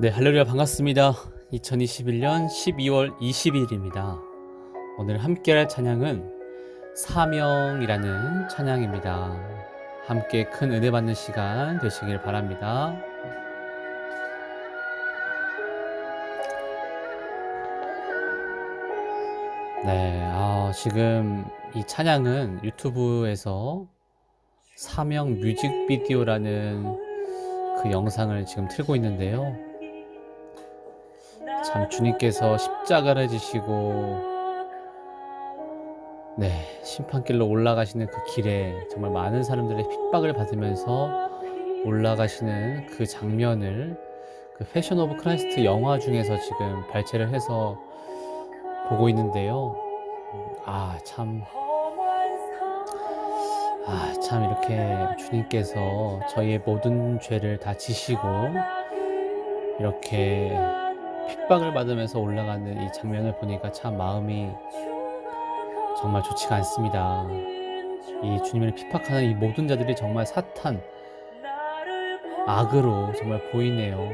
네, 할렐루야 반갑습니다. 2021년 12월 20일입니다. 오늘 함께 할 찬양은 사명이라는 찬양입니다. 함께 큰 은혜 받는 시간 되시길 바랍니다. 네, 아, 지금 이 찬양은 유튜브에서 사명 뮤직비디오라는 그 영상을 지금 틀고 있는데요. 참 주님께서 십자가를 지시고 네 심판길로 올라가시는 그 길에 정말 많은 사람들의 핍박을 받으면서 올라가시는 그 장면을 그 패션 오브 크라이스트 영화 중에서 지금 발췌를 해서 보고 있는데요. 아 참 아, 참 이렇게 주님께서 저희의 모든 죄를 다 지시고 이렇게 핍박을 받으면서 올라가는 이 장면을 보니까 참 마음이 정말 좋지가 않습니다. 이 주님을 핍박하는 이 모든 자들이 정말 사탄, 악으로 정말 보이네요.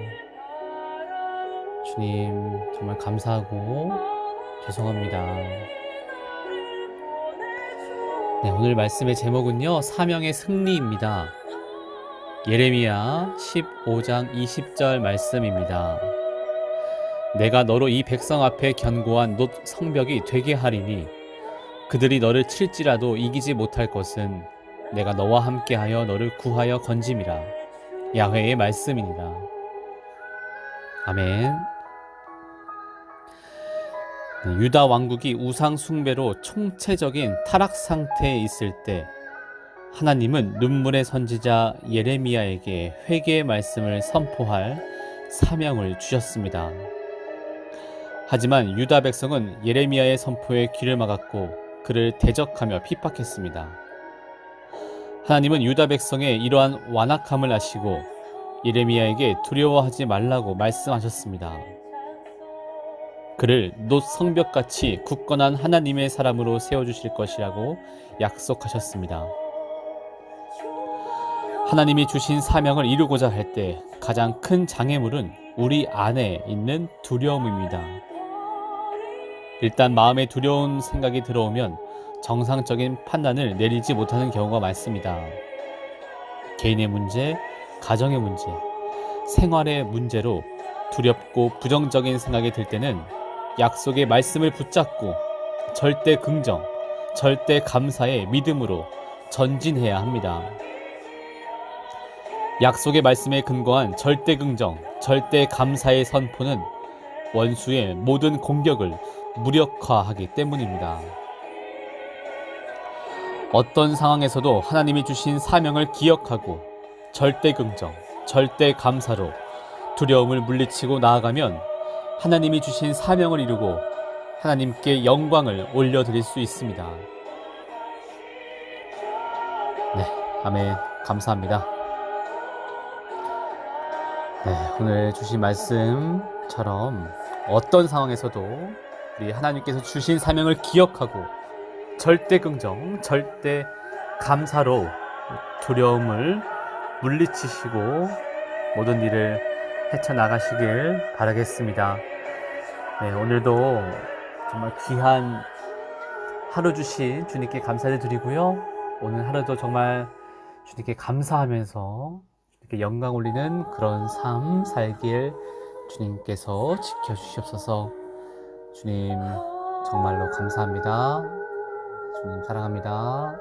주님, 정말 감사하고 죄송합니다. 네, 오늘 말씀의 제목은요, 사명의 승리입니다. 예레미야 15장 20절 말씀입니다. 내가 너로 이 백성 앞에 견고한 놋 성벽이 되게 하리니 그들이 너를 칠지라도 이기지 못할 것은 내가 너와 함께하여 너를 구하여 건짐이라 야훼의 말씀이니라. 아멘. 네, 유다 왕국이 우상 숭배로 총체적인 타락 상태에 있을 때 하나님은 눈물의 선지자 예레미야에게 회개의 말씀을 선포할 사명을 주셨습니다. 하지만 유다 백성은 예레미야의 선포에 귀를 막았고 그를 대적하며 핍박했습니다. 하나님은 유다 백성의 이러한 완악함을 아시고 예레미야에게 두려워하지 말라고 말씀하셨습니다. 그를 놋 성벽같이 굳건한 하나님의 사람으로 세워주실 것이라고 약속하셨습니다. 하나님이 주신 사명을 이루고자 할 때 가장 큰 장애물은 우리 안에 있는 두려움입니다. 일단 마음에 두려운 생각이 들어오면 정상적인 판단을 내리지 못하는 경우가 많습니다. 개인의 문제, 가정의 문제, 생활의 문제로 두렵고 부정적인 생각이 들 때는 약속의 말씀을 붙잡고 절대 긍정, 절대 감사의 믿음으로 전진해야 합니다. 약속의 말씀에 근거한 절대 긍정, 절대 감사의 선포는 원수의 모든 공격을 무력화하기 때문입니다. 어떤 상황에서도 하나님이 주신 사명을 기억하고 절대 긍정, 절대 감사로 두려움을 물리치고 나아가면 하나님이 주신 사명을 이루고 하나님께 영광을 올려드릴 수 있습니다. 네, 아멘. 감사합니다. 네, 오늘 주신 말씀처럼 어떤 상황에서도 우리 하나님께서 주신 사명을 기억하고 절대 긍정, 절대 감사로 두려움을 물리치시고 모든 일을 헤쳐나가시길 바라겠습니다. 네, 오늘도 정말 귀한 하루 주신 주님께 감사를 드리고요. 오늘 하루도 정말 주님께 감사하면서 주님께 영광 올리는 그런 삶 살길 주님께서 지켜주시옵소서 주님 정말로 감사합니다. 주님 사랑합니다.